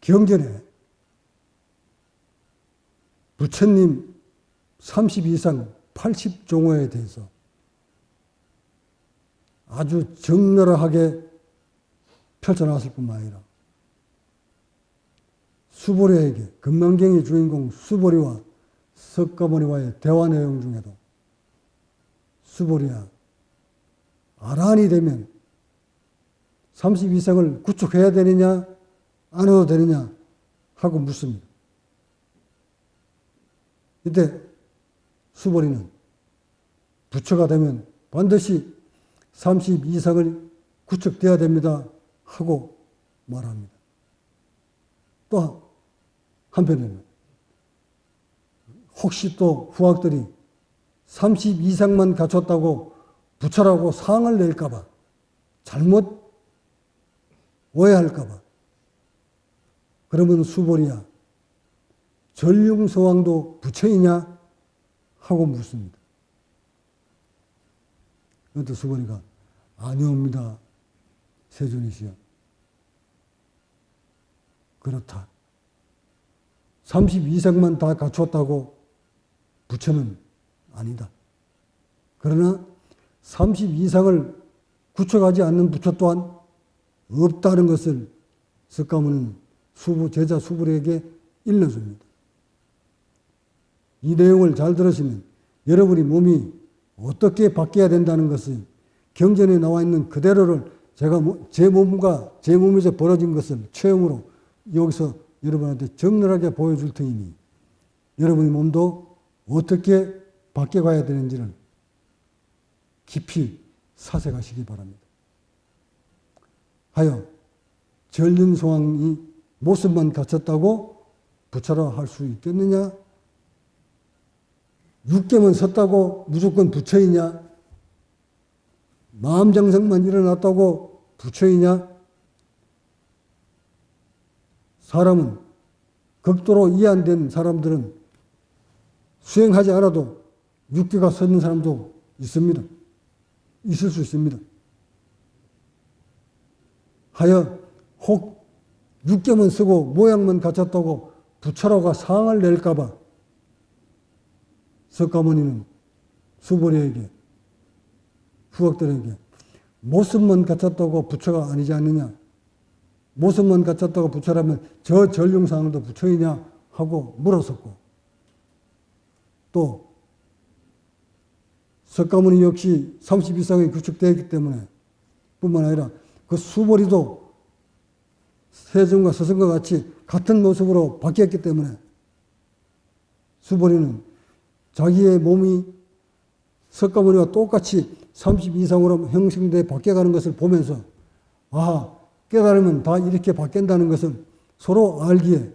경전에 부처님 30 이상 80종호에 대해서 아주 적나라하게 펼쳐놨을 뿐만 아니라 수보리에게 금강경의 주인공 수보리와 석가모니와의 대화 내용 중에도 수보리야 아란이 되면 30 이상을 구축해야 되느냐 안 해도 되느냐 하고 묻습니다. 이때 수보리는 부처가 되면 반드시 30 이상을 구축돼야 됩니다 하고 말합니다. 또 한편에는 혹시 또 후학들이 30 이상만 갖췄다고 부처라고 상을 낼까봐 잘못 오해할까봐 그러면 수보리야 전륜서왕도 부처이냐 하고 묻습니다. 그때 수보리가 아니옵니다. 세존이시여. 그렇다. 30 이상만 다 갖추었다고 부처는 아니다. 그러나 30 이상을 구축하지 않는 부처 또한 없다는 것을 석가모는 수부, 제자 수불에게 일러줍니다. 이 내용을 잘 들으시면 여러분이 몸이 어떻게 바뀌어야 된다는 것을 경전에 나와 있는 그대로를 제가 뭐- 제 몸과 제 몸에서 벌어진 것을 체험으로 여기서 여러분한테 적나라하게 보여줄 테니 여러분의 몸도 어떻게 바뀌어가야 되는지를 깊이 사색하시기 바랍니다. 하여 전륜소왕이 모습만 갖췄다고 부처라 할 수 있겠느냐? 육개만 섰다고 무조건 부처이냐? 마음 정성만 일어났다고 부처이냐? 사람은 극도로 이해 안 된 사람들은 수행하지 않아도 육개가 서는 사람도 있습니다. 있을 수 있습니다. 하여 혹 육개만 쓰고 모양만 갖췄다고 부처라고 상을 낼까봐 석가모니는 수보리에게 후학들에게 모습만 갖췄다고 부처가 아니지 않느냐? 모습만 갖췄다고 부처라면 저 전륜상도 부처이냐? 하고 물었었고 또 석가모니 역시 30 이상이 구축되었기 때문에 뿐만 아니라 그 수보리도 세종과 서성과 같이 같은 모습으로 바뀌었기 때문에 수보리는 자기의 몸이 석가모니와 똑같이 30 이상으로 형성돼 바뀌어가는 것을 보면서 아 깨달으면 다 이렇게 바뀐다는 것을 서로 알기에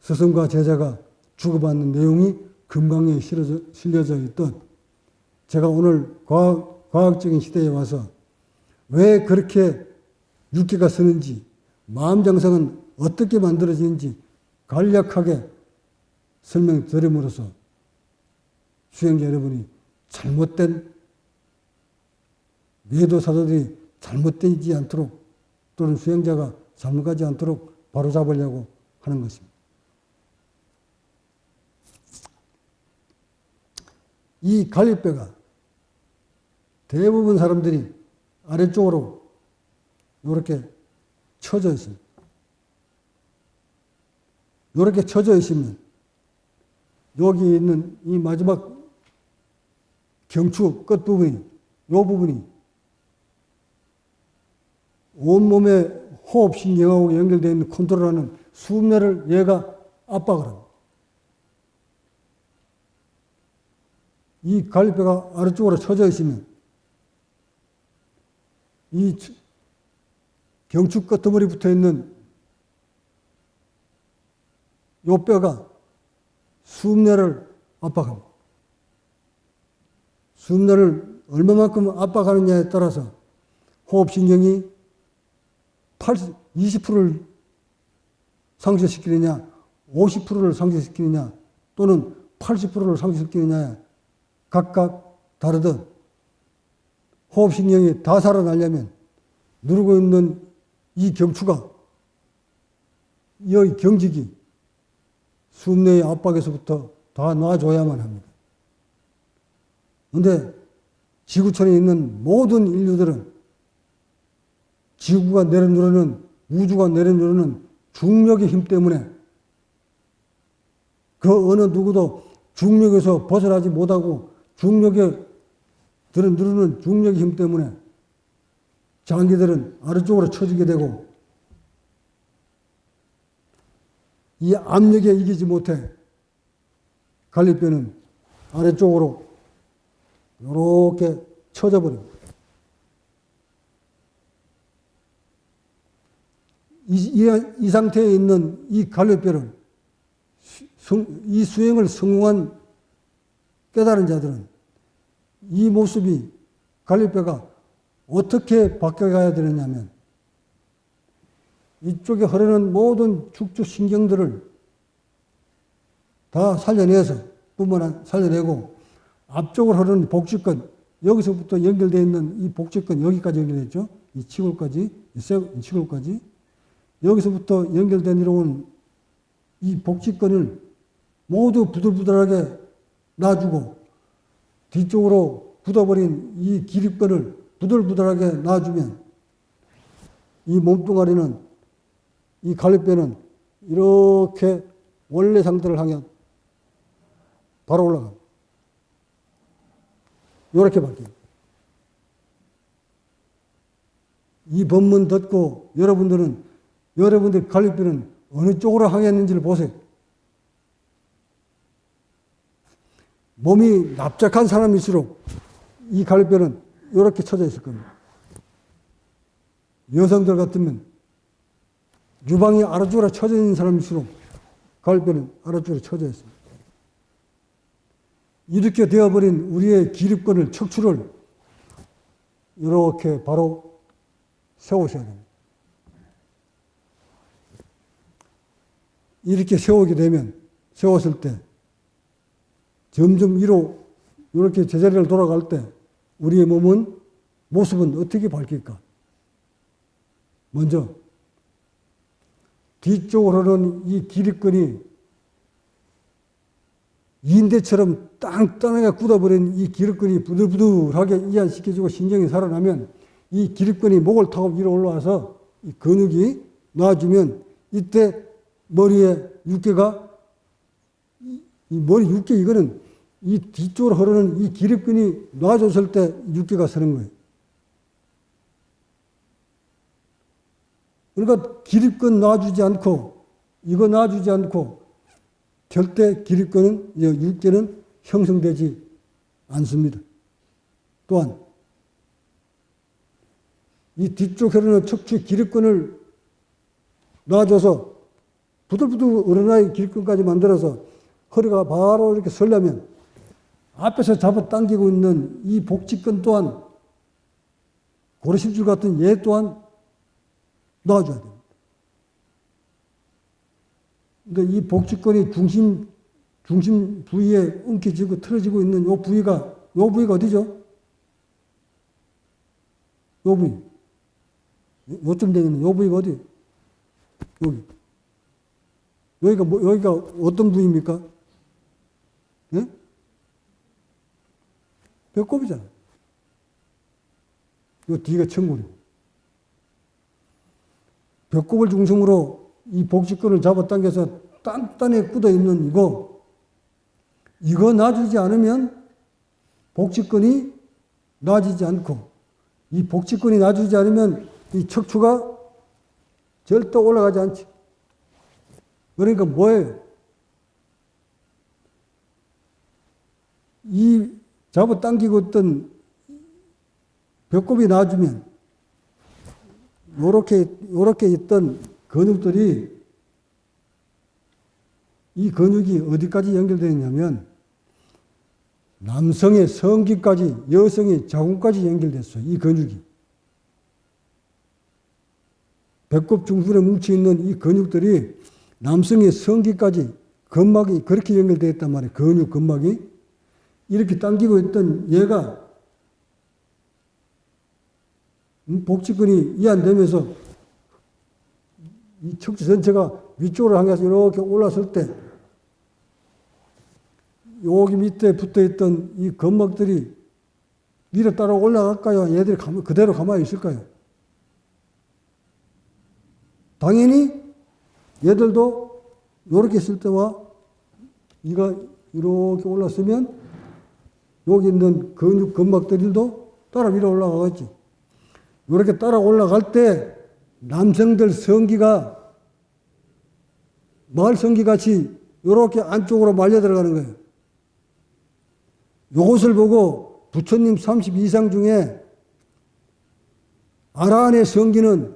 스승과 제자가 주고받는 내용이 금강에 실려져, 실려져 있던 제가 오늘 과학, 과학적인 시대에 와서 왜 그렇게 육기가 쓰는지 마음 정성은 어떻게 만들어지는지 간략하게 설명 드림으로써 수행자 여러분이 잘못된 매도 사도들이 잘못되지 않도록 또는 수행자가 잘못하지 않도록 바로잡으려고 하는 것입니다. 이 갈비뼈가 대부분 사람들이 아래쪽으로 이렇게 쳐져 있습니다. 이렇게 쳐져 있으면 여기 있는 이 마지막 경추 끝부분이 이 부분이 온몸의 호흡신경하고 연결되어 있는 컨트롤하는 수면을 얘가 압박을 합니다. 이 갈비뼈가 아래쪽으로 쳐져 있으면 이 경축 끝머리 붙어 있는 요 뼈가 숨내를 압박합니다. 숨내를 얼마만큼 압박하느냐에 따라서 호흡신경이 80, 20%를 상쇄시키느냐, 50%를 상쇄시키느냐, 또는 80%를 상쇄시키느냐에 각각 다르듯 호흡신경이 다 살아나려면 누르고 있는 이 경추가 이 경직이 숨내의 압박에서부터 다 놔줘야만 합니다. 근데 지구촌에 있는 모든 인류들은 지구가 내려누르는 우주가 내려누르는 중력의 힘 때문에 그 어느 누구도 중력에서 벗어나지 못하고 중력에 들어 누르는 중력의 힘 때문에 장기들은 아래쪽으로 처지게 되고 이 압력에 이기지 못해 갈리뼈는 아래쪽으로 이렇게 쳐져 버립니다. 이, 이, 이 상태에 있는 이 갈래뼈를 수- 이 수행을 성공한 깨달은 자들은 이 모습이 갈래뼈가 어떻게 바뀌어가야 되느냐면 이쪽에 흐르는 모든 축주 신경들을 다 살려내서 뿐만 아니라 살려내고 앞쪽으로 흐르는 복직근 여기서부터 연결되어 있는 이 복직근 여기까지 연결됐죠. 이 치골까지 이 치골까지 여기서부터 연결된 이로운 이 복직근을 모두 부들부들하게 놔주고 뒤쪽으로 굳어버린 이 기립근을 부들부들하게 놔주면 이 몸뚱아리는 이 갈비뼈는 이렇게 원래 상태를 향해 바로 올라갑니다. 이렇게 바뀝니다. 이 법문 듣고 여러분들은 여러분들 갈비뼈는 어느 쪽으로 향했는지를 보세요. 몸이 납작한 사람일수록 이 갈비뼈는 이렇게 쳐져 있을 겁니다. 여성들 같으면 유방이 아래쪽으로 쳐져 있는 사람일수록 갈비뼈는 아래쪽으로 쳐져 있습니다. 이렇게 되어버린 우리의 기립근을 척추를 이렇게 바로 세우셔야 됩니다. 이렇게 세우게 되면 세웠을 때 점점 위로 이렇게 제자리를 돌아갈 때 우리의 몸은 모습은 어떻게 바뀔까? 먼저 뒤쪽으로는 이 기립근이 인대처럼 땅땅하게 굳어버린 이 기립근이 부들부들하게 이완시켜주고 신경이 살아나면 이 기립근이 목을 타고 위로 올라와서 이 근육이 놔주면 이때 머리에 육개가 이, 이 머리 육개 이거는 이 뒤쪽으로 흐르는 이 기립근이 놔줬을 때 육개가 서는 거예요. 그러니까 기립근 놔주지 않고 이거 놔주지 않고 절대 기립근은 이 육개는 형성되지 않습니다. 또한 이 뒤쪽 흐르는 척추 기립근을 놔줘서 부들부들 어른아이 기립근까지 만들어서 허리가 바로 이렇게 설려면 앞에서 잡아 당기고 있는 이 복직근 또한 고르심줄 같은 얘 또한 놔줘야 됩니다. 그러니까 이 복직근이 중심, 중심 부위에 움켜쥐고 틀어지고 있는 요 부위가, 요 부위가 어디죠? 요 부위. 요쯤 되는 요 부위가 어디? 여기. 여기가 뭐, 여기가 어떤 부위입니까? 예? 배꼽이잖아. 요 뒤가 청골이고. 배꼽을 중심으로 이 복직근을 잡아당겨서 단단히 굳어 있는 이거, 이거 놔주지 않으면 복직근이 놔지지 않고, 이 복직근이 놔주지 않으면 이 척추가 절대 올라가지 않지. 그러니까 뭐예요? 이 잡아 당기고 있던 배꼽이 놔주면 요렇게 요렇게 있던 근육들이 이 근육이 어디까지 연결되어 있냐면 남성의 성기까지 여성의 자궁까지 연결됐어요. 이 근육이. 배꼽 중순에 뭉쳐 있는 이 근육들이 남성의 성기까지 근막이 그렇게 연결되어 있단 말이에요. 근육 근막이 이렇게 당기고 있던 얘가 음, 복직근이 이완되면서 이 척추 전체가 위쪽으로 향해서 이렇게 올라설 때 여기 밑에 붙어 있던 이 건막들이 위로 따라 올라갈까요? 얘들이 가 그대로 가만히 있을까요? 당연히 얘들도 이렇게 있을 때와 이가 이렇게 올랐으면 여기 있는 근육 건막들도 따라 위로 올라가겠지. 이렇게 따라 올라갈 때 남성들 성기가 마을 성기 같이 이렇게 안쪽으로 말려 들어가는 거예요. 이것을 보고 부처님 30 이상 중에 아라한의 성기는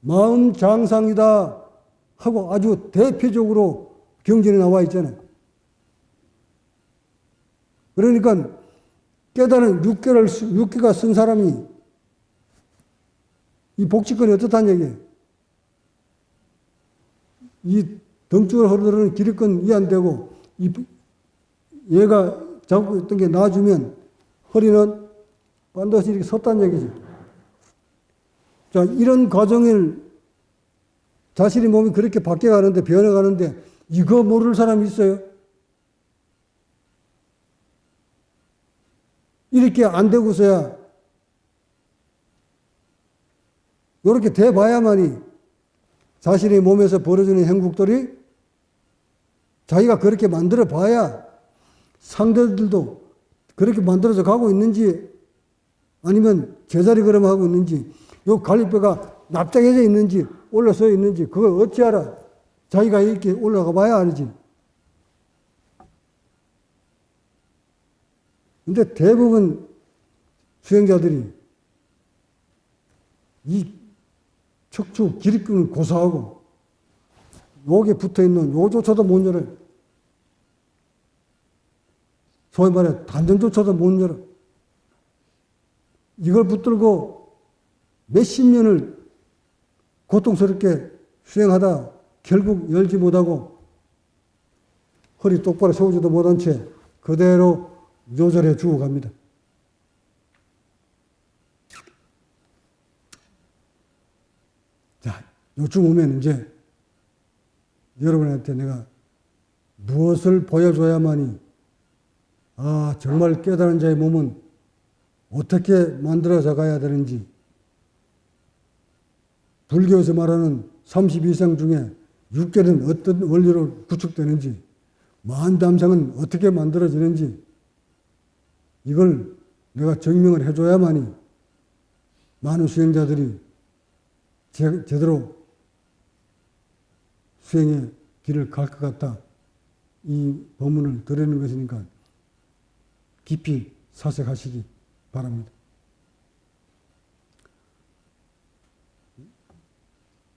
마음 장상이다 하고 아주 대표적으로 경전에 나와 있잖아요. 그러니까 깨달은 육개를, 육개가 쓴 사람이 이 복지권이 어떻다는 얘기예요? 이 덩쪽으로 흐르는 기립권 이해 안 되고, 이, 얘가 잡고 있던 게 놔주면 허리는 반드시 이렇게 섰다는 얘기죠. 자, 이런 과정을 자신의 몸이 그렇게 바뀌어가는데, 변해가는데, 이거 모를 사람이 있어요? 이렇게 안 되고서야 이렇게 돼봐야만이 자신의 몸에서 벌어지는 행복들이 자기가 그렇게 만들어 봐야 상대들도 그렇게 만들어져 가고 있는지 아니면 제자리 걸음하고 있는지 요 갈비뼈가 납작해져 있는지 올라서 있는지 그걸 어찌 알아? 자기가 이렇게 올라가 봐야 알지. 근데 대부분 수행자들이 이 척추 기립근을 고사하고 여기에 붙어 있는 요조차도 못 열어요. 소위 말해 단전조차도 못 열어. 이걸 붙들고 몇십 년을 고통스럽게 수행하다 결국 열지 못하고 허리 똑바로 세우지도 못한 채 그대로 요절해 주고 갑니다. 자, 요쯤 오면 이제 여러분한테 내가 무엇을 보여줘야만이 아, 정말 깨달은 자의 몸은 어떻게 만들어져 가야 되는지 불교에서 말하는 30 이상 중에 6개는 어떤 원리로 구축되는지 만담상은 어떻게 만들어지는지 이걸 내가 증명을 해줘야만이 많은 수행자들이 제, 제대로 수행의 길을 갈 것 같다. 이 법문을 드리는 것이니까 깊이 사색하시기 바랍니다.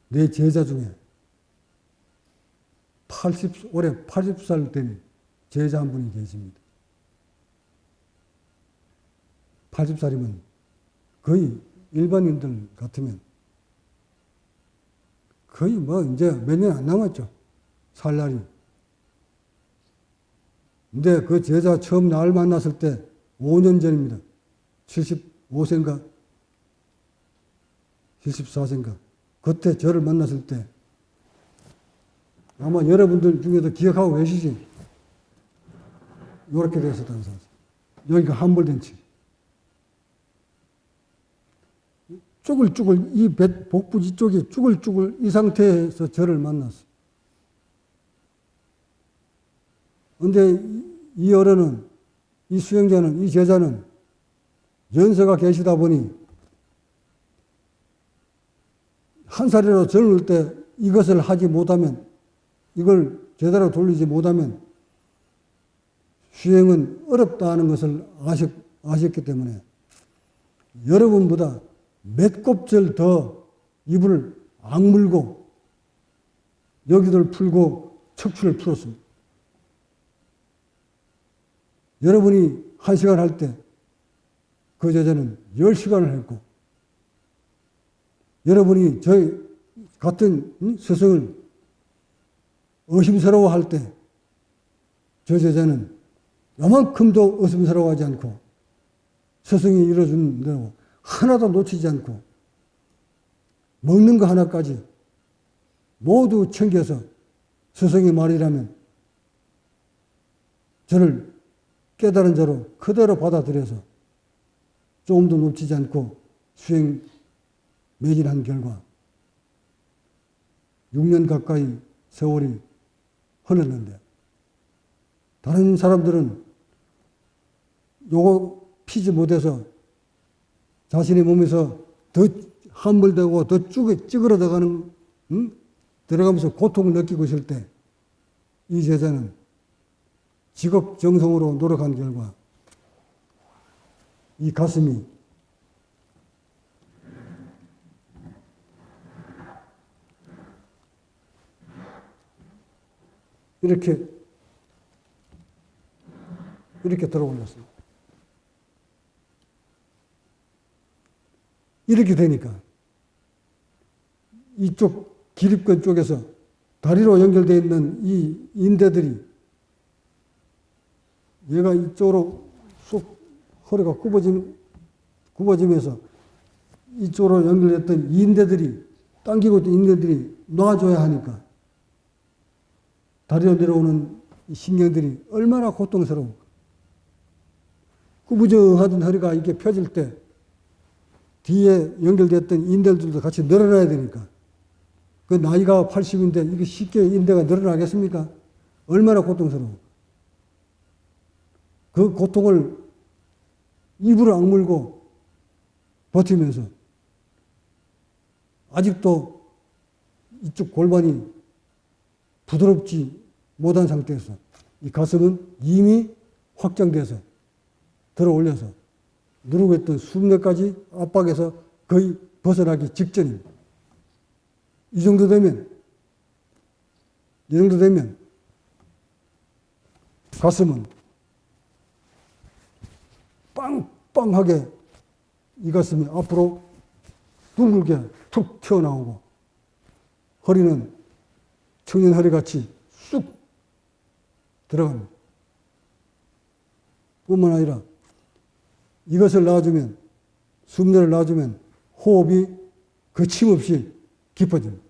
내 제자 중에 80, 올해 80살 된 제자 한 분이 계십니다. 80살이면 거의 일반인들 같으면 거의 뭐 이제 몇 년 안 남았죠. 살 날이. 근데 그 제자 처음 날 만났을 때 5년 전입니다. 75세인가? 74세인가? 그때 저를 만났을 때 아마 여러분들 중에도 기억하고 계시지? 요렇게 됐었다는 사실. 여기가 함몰된 층. 쭈글쭈글 이 복부지 쪽이 쭈글쭈글 이 상태에서 저를 만났어. 근데 이 어른은 이 수행자는 이 제자는 연세가 계시다 보니 한 살이라도 젊을 때 이것을 하지 못하면 이걸 제대로 돌리지 못하면 수행은 어렵다는 것을 아셨, 아셨기 때문에 여러분보다 몇 곱절 더 이불을 악물고 여기를 풀고 척추를 풀었습니다. 여러분이 한 시간 할 때 그 제자는 열 시간을 했고 여러분이 저희 같은 스승을 의심스러워 할 때 저 제자는 요만큼도 의심스러워하지 않고 스승이 이뤄준 대로 하나도 놓치지 않고 먹는 거 하나까지 모두 챙겨서 스승의 말이라면 저를 깨달은 자로 그대로 받아들여서 조금도 놓치지 않고 수행 매진한 결과 6년 가까이 세월이 흘렀는데 다른 사람들은 요거 피지 못해서 자신의 몸에서 더 함몰되고 더 쭈, 찌그러져가는 응? 들어가면서 고통을 느끼고 있을 때 이 제자는 직업 정성으로 노력한 결과 이 가슴이 이렇게 이렇게 들어 올렸습니다. 이렇게 되니까 이쪽 기립근 쪽에서 다리로 연결되어 있는 이 인대들이 얘가 이쪽으로 쑥 허리가 굽어짐, 굽어지면서 이쪽으로 연결됐던 이 인대들이 당기고 있던 인대들이 놔줘야 하니까 다리로 내려오는 이 신경들이 얼마나 고통스러운가. 구부정하던 허리가 이렇게 펴질 때 뒤에 연결됐던 인대들도 같이 늘어나야 되니까 그 나이가 80인데 이게 쉽게 인대가 늘어나겠습니까? 얼마나 고통스러워. 그 고통을 입으로 악물고 버티면서 아직도 이쪽 골반이 부드럽지 못한 상태에서 이 가슴은 이미 확장돼서 들어 올려서 누르고 있던 숨내까지 압박에서 거의 벗어나기 직전입니다. 이 정도 되면, 이 정도 되면 가슴은 빵빵하게 이 가슴이 앞으로 둥글게 툭 튀어나오고 허리는 청년 허리같이 쑥 들어갑니다. 뿐만 아니라 이것을 놔주면 숨내를 놔주면 호흡이 거침없이 깊어집니다.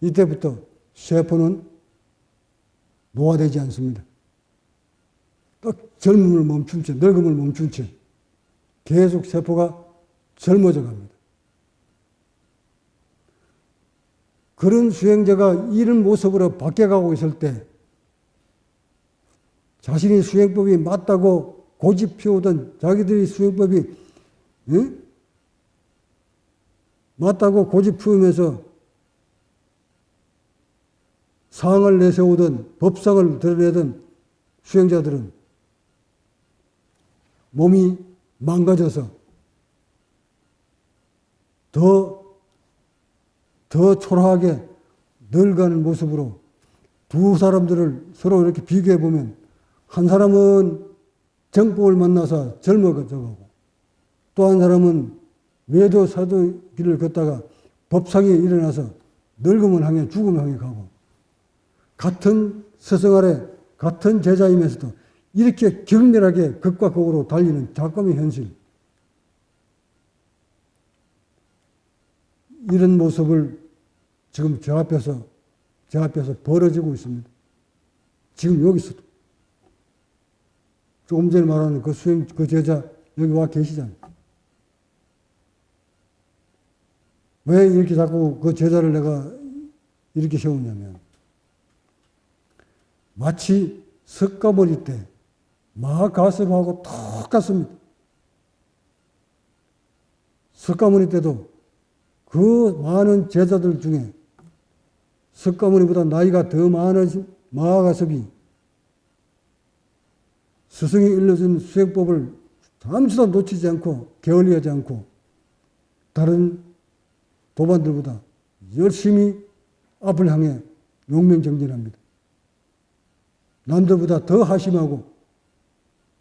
이때부터 세포는 노화되지 않습니다. 딱 젊음을 멈춘 채, 늙음을 멈춘 채 계속 세포가 젊어져 갑니다. 그런 수행자가 이런 모습으로 바뀌어가고 있을 때 자신이 수행법이 맞다고 고집 피우던 자기들이 수행법이 응? 맞다고 고집 피우면서 상을 내세우던 법상을 드러내던 수행자들은 몸이 망가져서 더, 더 초라하게 늙어가는 모습으로 두 사람들을 서로 이렇게 비교해 보면 한 사람은 정법을 만나서 젊어져 가고 또 한 사람은 외도 사도 길을 걷다가 법상에 일어나서 늙음을 향해 죽음을 향해 가고 같은 스승 아래 같은 제자이면서도 이렇게 격렬하게 극과 극으로 달리는 작감의 현실. 이런 모습을 지금 제 앞에서, 제 앞에서 벌어지고 있습니다. 지금 여기서도. 조금 전에 말하는 그 수행, 그 제자, 여기 와 계시잖아요. 왜 이렇게 자꾸 그 제자를 내가 이렇게 세우냐면, 마치 석가모니 때 마가섭하고 똑같습니다. 석가모니 때도 그 많은 제자들 중에 석가모니보다 나이가 더 많은 마가섭이 스승이 일러준 수행법을 잠시도 놓치지 않고 게을리하지 않고 다른 도반들보다 열심히 앞을 향해 용맹정진합니다. 남들보다 더 하심하고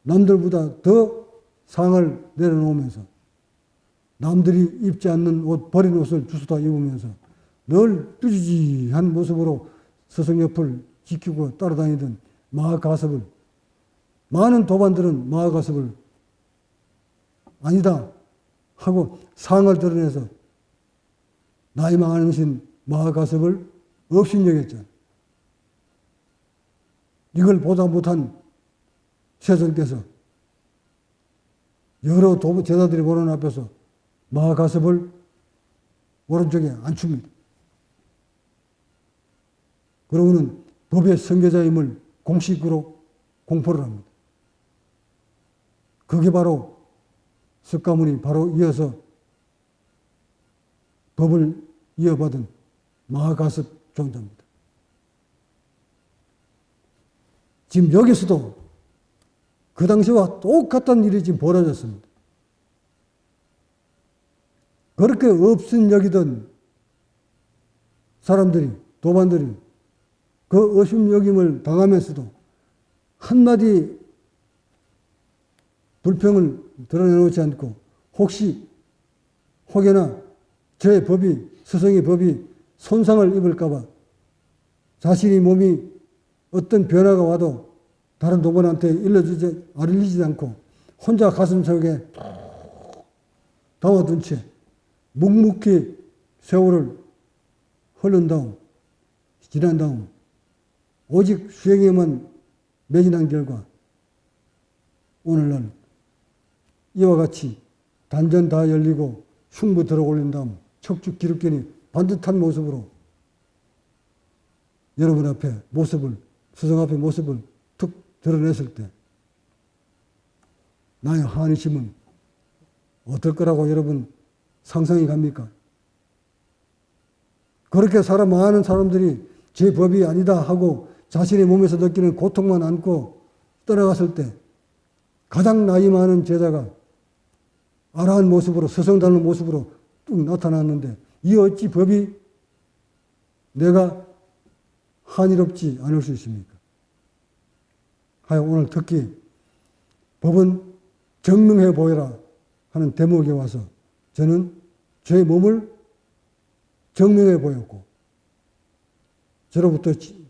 남들보다 더 상을 내려놓으면서 남들이 입지 않는 옷, 버린 옷을 주워다 입으면서 늘 뚜지지한 모습으로 스승 옆을 지키고 따라다니던 마가섭을 많은 도반들은 마가섭을 아니다 하고 상을 드러내서 나이 많으신 마가섭을 업신여겼잖아요. 이걸 보다 못한 세존께서 여러 도부 제자들이 보는 앞에서 마가섭을 오른쪽에 앉춥니다. 그러고는 법의 선교자임을 공식으로 공포를 합니다. 그게 바로 석가모니 바로 이어서 법을 이어받은 마가섭 종자입니다. 지금 여기서도 그 당시와 똑같은 일이 지금 벌어졌습니다. 그렇게 없은 여기던 사람들이, 도반들이 그 어심 여김을 당하면서도 한마디 불평을 드러내놓지 않고 혹시 혹여나 저의 법이, 스승의 법이 손상을 입을까봐 자신의 몸이 어떤 변화가 와도 다른 도반한테 일러주지, 알리지 않고 혼자 가슴 속에 담아둔 채 묵묵히 세월을 흐른 다음, 지난 다음, 오직 수행에만 매진한 결과, 오늘날 이와 같이 단전 다 열리고 흉부 들어 올린 다음 척추 기름견이 반듯한 모습으로 여러분 앞에 모습을, 수성 앞에 모습을 툭 드러냈을 때, 나의 한이심은 어떨 거라고 여러분 상상이 갑니까? 그렇게 살아 많은 사람들이 제 법이 아니다 하고 자신의 몸에서 느끼는 고통만 안고 떠나갔을 때 가장 나이 많은 제자가 아라한 모습으로 서성 닮은 모습으로 뚝 나타났는데 이 어찌 법이 내가 한이롭지 않을 수 있습니까? 하여 오늘 특히 법은 정명해 보여라 하는 대목에 와서 저는 저의 몸을 정명해 보였고 저로부터 지-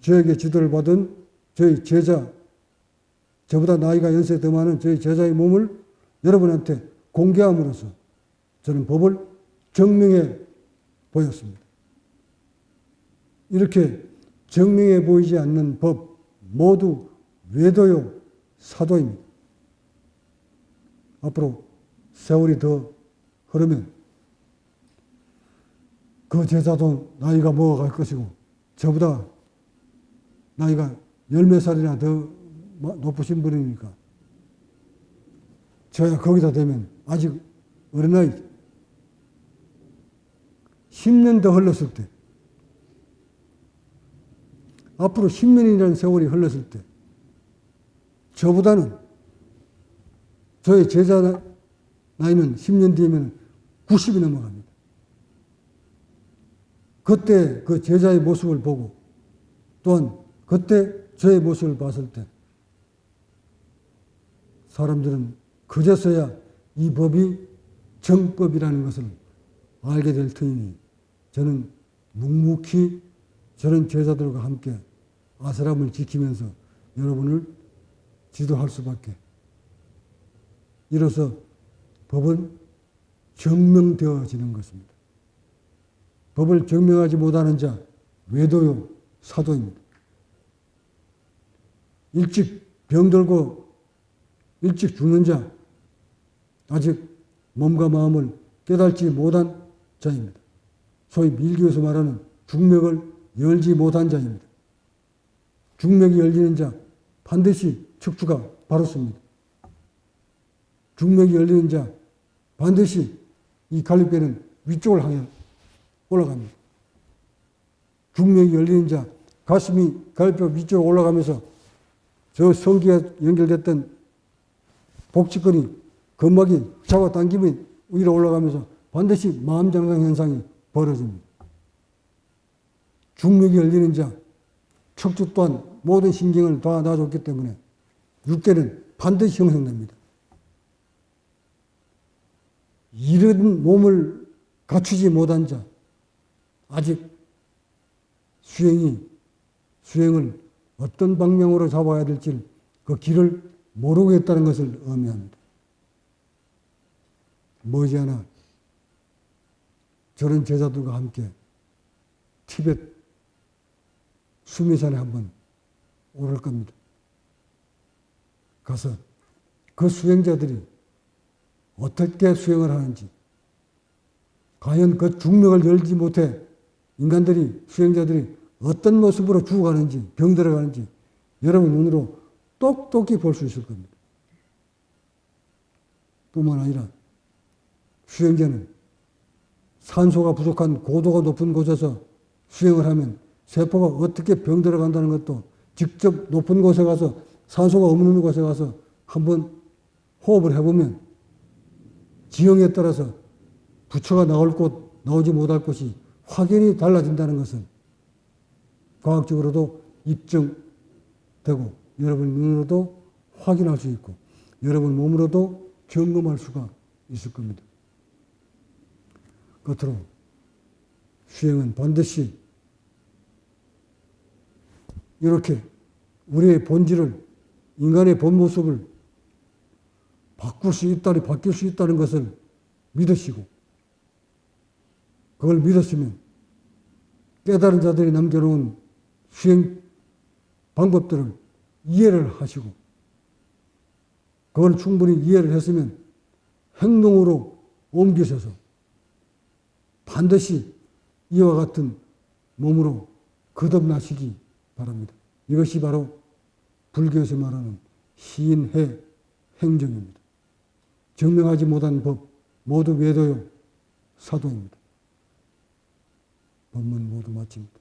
저에게 지도를 받은 저희 제자 저보다 나이가 연세 더 많은 저희 제자의 몸을 여러분한테 공개함으로써 저는 법을 정명해 보였습니다. 이렇게 정명해 보이지 않는 법 모두 외도요 사도입니다. 앞으로 세월이 더 흐르면 그 제자도 나이가 먹어갈 것이고 저보다 나이가 열몇 살이나 더 마- 높으신 분이니까 저야 거기다 되면 아직 어린아이 10년 더 흘렀을 때 앞으로 10년이라는 세월이 흘렀을 때 저보다는 저의 제자 나- 나이는 10년 뒤면 90이 넘어갑니다. 그때 그 제자의 모습을 보고 또한 그때 저의 모습을 봤을 때 사람들은 그제서야 이 법이 정법이라는 것을 알게 될 터이니 저는 묵묵히 저런 제자들과 함께 아사람을 지키면서 여러분을 지도할 수밖에. 이로써 법은 정명되어지는 것입니다. 법을 정명하지 못하는 자, 외도요, 사도입니다. 일찍 병들고 일찍 죽는 자, 아직 몸과 마음을 깨달지 못한 자입니다. 소위 밀교에서 말하는 중맥을 열지 못한 자입니다. 중맥이 열리는 자, 반드시 척추가 바로습니다. 중맥이 열리는 자, 반드시 이 갈비뼈는 위쪽을 향해 올라갑니다. 중맥이 열리는 자, 가슴이 갈비뼈 위쪽으로 올라가면서 저 성기가 연결됐던 복직근이 근막이 잡아 당기면 위로 올라가면서 반드시 마음장상 현상이 벌어집니다. 중맥이 열리는 자, 척추 또한 모든 신경을 다 놔줬기 때문에 육계는 반드시 형성됩니다. 이런 몸을 갖추지 못한 자, 아직 수행이, 수행을 어떤 방향으로 잡아야 될지 그 길을 모르고 있다는 것을 의미합니다. 머지않아 저런 제자들과 함께 티벳 수미산에 한번 오를 겁니다. 가서 그 수행자들이 어떻게 수행을 하는지, 과연 그 중력을 열지 못해 인간들이, 수행자들이 어떤 모습으로 죽어가는지, 병들어가는지 여러분 눈으로 똑똑히 볼 수 있을 겁니다. 뿐만 아니라 수행자는 산소가 부족한 고도가 높은 곳에서 수행을 하면 세포가 어떻게 병들어 간다는 것도 직접 높은 곳에 가서 산소가 없는 곳에 가서 한번 호흡을 해보면 지형에 따라서 부처가 나올 곳, 나오지 못할 곳이 확연히 달라진다는 것은 과학적으로도 입증되고 여러분 눈으로도 확인할 수 있고 여러분 몸으로도 점검할 수가 있을 겁니다. 끝으로 수행은 반드시 이렇게 우리의 본질을 인간의 본 모습을 바꿀 수 있다니 바뀔 수 있다는 것을 믿으시고 그걸 믿었으면 깨달은 자들이 남겨놓은 수행 방법들을 이해를 하시고 그걸 충분히 이해를 했으면 행동으로 옮기셔서 반드시 이와 같은 몸으로 거듭나시기 바랍니다. 이것이 바로 불교에서 말하는 시인해 행정입니다. 증명하지 못한 법 모두 외도요 사도입니다. 법문 모두 마칩니다.